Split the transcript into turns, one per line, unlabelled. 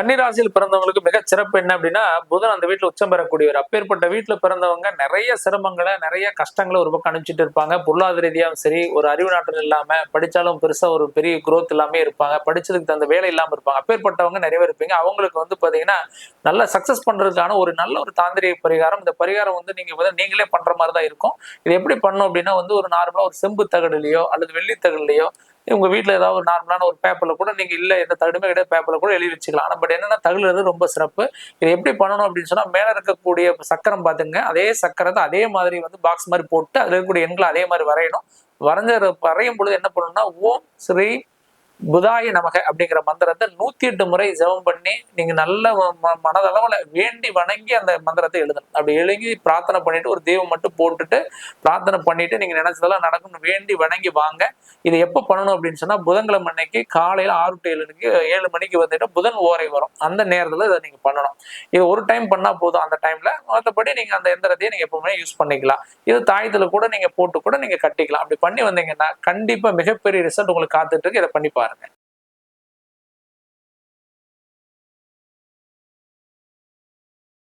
கன்னிராசியில் பிறந்தவங்களுக்கு மிக சிறப்பு என்ன அப்படின்னா புதன் அந்த வீட்டுல உச்சம் பெறக்கூடியவர். அப்பேற்பட்ட வீட்டில் பிறந்தவங்க நிறைய சிரமங்களை நிறைய கஷ்டங்களை ஒரு பக்கம் அனுப்பிச்சிட்டு இருப்பாங்க. பொருளாதார ரீதியாகவும் சரி ஒரு அறிவு நாட்டம் இல்லாம படிச்சாலும் பெருசா ஒரு பெரிய குரோத் இல்லாம இருப்பாங்க. படிச்சதுக்கு தகுந்த வேலை இல்லாமல் இருப்பாங்க. அப்பேற்பட்டவங்க நிறைய இருப்பீங்க. அவங்களுக்கு வந்து பாத்தீங்கன்னா நல்ல சக்ஸஸ் பண்றதுக்கான ஒரு நல்ல ஒரு தாந்திரிக பரிகாரம். இந்த பரிகாரம் வந்து நீங்க வந்து நீங்களே பண்ற மாதிரி தான் இருக்கும். இது எப்படி பண்ணும் அப்படின்னா வந்து ஒரு நார்மலா ஒரு செம்பு தகடுலையோ அல்லது வெள்ளி தகடுலையோ உங்க வீட்டில் ஏதாவது ஒரு நார்மலான ஒரு பேப்பரில் கூட நீங்க இல்ல எந்த தகுடுமே கிடையாது பேப்பரில் கூட எழுதி வச்சுக்கலாம். ஆனால் பட் என்னன்னா தகுடுறது ரொம்ப சிறப்பு. இது எப்படி பண்ணணும் அப்படின்னு சொன்னா மேலே இருக்கக்கூடிய சக்கரம் பாத்துங்க. அதே சக்கரத்தை அதே மாதிரி வந்து பாக்ஸ் மாதிரி போட்டு அதில் இருக்கக்கூடிய எண்களை அதே மாதிரி வரையணும். வரைஞ்ச வரையும் பொழுது என்ன பண்ணணும்னா ஓம் ஸ்ரீ புதாய நமக அப்படிங்கிற மந்திரத்தை நூத்தி எட்டு முறை ஜெபம் பண்ணி நீங்க நல்ல ம- மனதளவுல வேண்டி வணங்கி அந்த மந்திரத்தை எழுதணும். அப்படி எழுங்கி பிரார்த்தனை பண்ணிட்டு ஒரு தெய்வம் மட்டும் போட்டுட்டு பிரார்த்தனை பண்ணிட்டு நீங்க நினைச்சதெல்லாம் நடக்கும்னு வேண்டி வணங்கி வாங்க. இது எப்போ பண்ணணும் அப்படின்னு சொன்னா புதன்கிழமை அன்னைக்கு காலையில ஆறு டு ஏழு மணிக்கு ஏழு மணிக்கு வந்துட்டு புதன் ஓரை வரும். அந்த நேரத்துல இதை நீங்க பண்ணணும். இது ஒரு டைம் பண்ணா போதும் அந்த டைம்ல. மற்றபடி நீங்க அந்த எந்திரத்தையும் நீங்க எப்பவுமே யூஸ் பண்ணிக்கலாம். இது தாயத்துல கூட நீங்க போட்டு கூட நீங்க கட்டிக்கலாம். அப்படி பண்ணி வந்தீங்கன்னா கண்டிப்பா மிகப்பெரிய ரிசல்ட் உங்களுக்கு காத்துட்டு இருக்கு. இதை பண்ணி பாருங்க